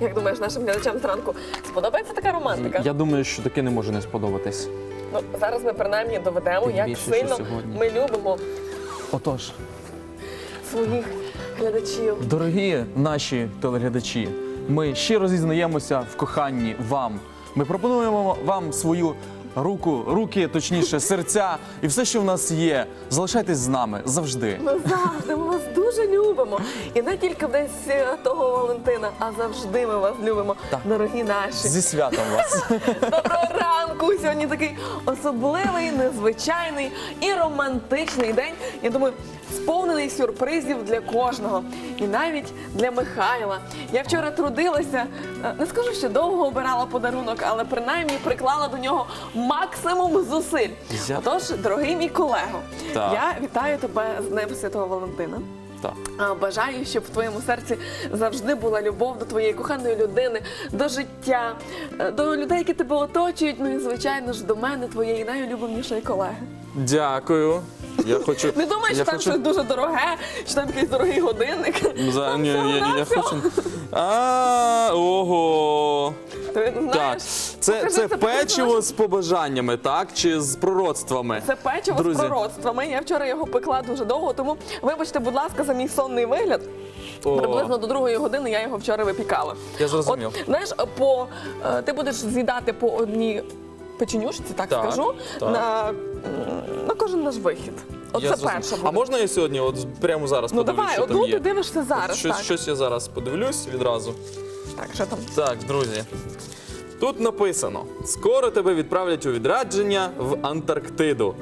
Як думаєш, нашим глядачам зранку сподобається така романтика? Я думаю, що таке не може не сподобатись. Ну зараз ми принаймні доведемо, Тим як більше, що сильно сьогодні. ми любимо Отож, своїх глядачів. дорогі наші телеглядачі, ми щиро зізнаємося в коханні вам. Ми пропонуємо вам свою руку, руки, точніше, серця і все, що в нас є. Залишайтесь з нами завжди. Ми завжди ми вас дуже любимо. І не тільки в день Святого Валентина, а завжди ми вас любимо, Так. дорогі наші. Зі святом вас. Доброго ранку! Сьогодні такий особливий, незвичайний і романтичний день. Я думаю, сповнений сюрпризів для кожного. І навіть для Михайла. Я вчора трудилася, е, не скажу, що довго обирала подарунок, але принаймні приклала до нього максимум зусиль. Отож, дорогий мій колего, я вітаю тебе з Днем Святого Валентина. Так. Бажаю, щоб в твоєму серці завжди була любов до твоєї коханої людини, до життя, е, до людей, які тебе оточують. Ну і звичайно ж до мене, твоєї найулюбленішої колеги. Дякую. Я хочу. Не думай, що я там хочу... щось дуже дороге, що там якийсь дорогий годинник. За... Там Ні, я, я, я хочу. А, ого. Ти знаєш, Так, це, покажи це печиво з побажаннями, так? Чи з пророцтвами? Це печиво Друзі. з пророцтвами. Я вчора його пекла дуже довго, тому вибачте, будь ласка, за мій сонний вигляд. О. Приблизно до другої години я його вчора випікала. Я зрозумів. От, знаєш, по е, ти будеш з'їдати по одній печенюшці, так, Так, скажу, так. На, на кожен наш вихід. От Я це зрозумів. перше. А можна я сьогодні, от прямо зараз Ну подивлюсь, давай, що там одну є? ти дивишся зараз. щось, так. щось я зараз подивлюсь відразу. так, що там? Так, друзі. Тут написано: скоро тебе відправлять у відрадження в Антарктиду.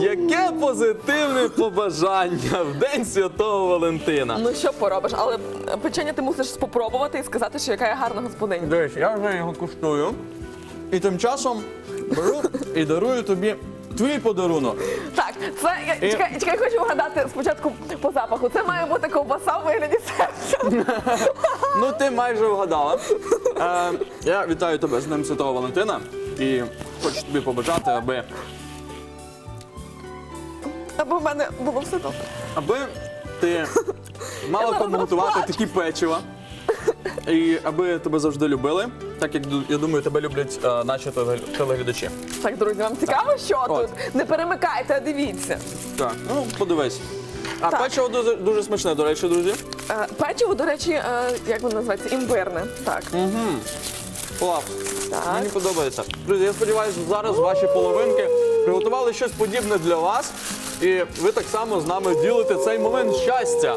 Яке позитивне побажання в День Святого Валентина. Ну що поробиш, але печення ти мусиш спробувати і сказати, що яка я гарна господиня. Дивись, я вже його куштую. І тим часом беру і дарую тобі твій подарунок. Так, це я І- чекай, чекай, хочу вгадати спочатку по запаху. Це має бути ковбаса в вигляді серця. Ну, ти майже вгадала. Е, я вітаю тебе з Днем Святого Валентина і хочу тобі побажати, аби, Аби в мене було все добре. аби ти мала зараз кому готувати розплачу. такі печива. І аби тебе завжди любили, так як я думаю, тебе люблять е, наші теле- телеглядачі. Так, друзі, вам цікаво, що От. тут? Не перемикайте, а дивіться. Так, ну подивись. А Так. печиво дуже, дуже смачне, до речі, друзі. Е, Печиво, до речі, е, як воно називається? Імбирне. Так. Клас. Так. Мені подобається. Друзі, я сподіваюся, зараз ваші половинки приготували щось подібне для вас. І ви так само з нами ділите цей момент щастя.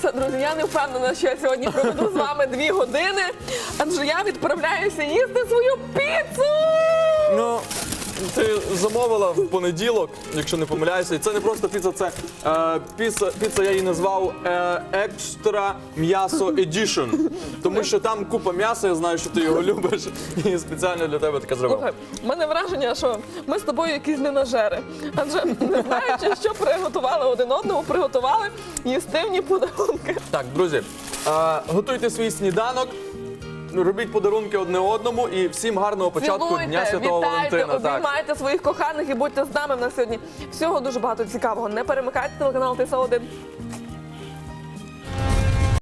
Все, друзі, я не впевнена, що я сьогодні проведу з вами дві години, адже я відправляюся їсти свою піцу. Ну, ти замовила в понеділок, якщо не помиляюся. І це не просто піца, це е, піца, піца я її назвав е, екстра м'ясо едішн. Тому що там купа м'яса, я знаю, що ти його любиш. І спеціально для тебе таке зробив. Слухай, в мене враження, що ми з тобою якісь ненажери. Адже не знаючи, що приготували один одному, приготували їстивні подарунки. Так, друзі, е, готуйте свій сніданок. Робіть подарунки одне одному і всім гарного початку Дня Святого вітайте, Валентина. Обіймайте своїх коханих і будьте з нами в нас сьогодні. Всього дуже багато цікавого. Не перемикайте телеканал ТСО 1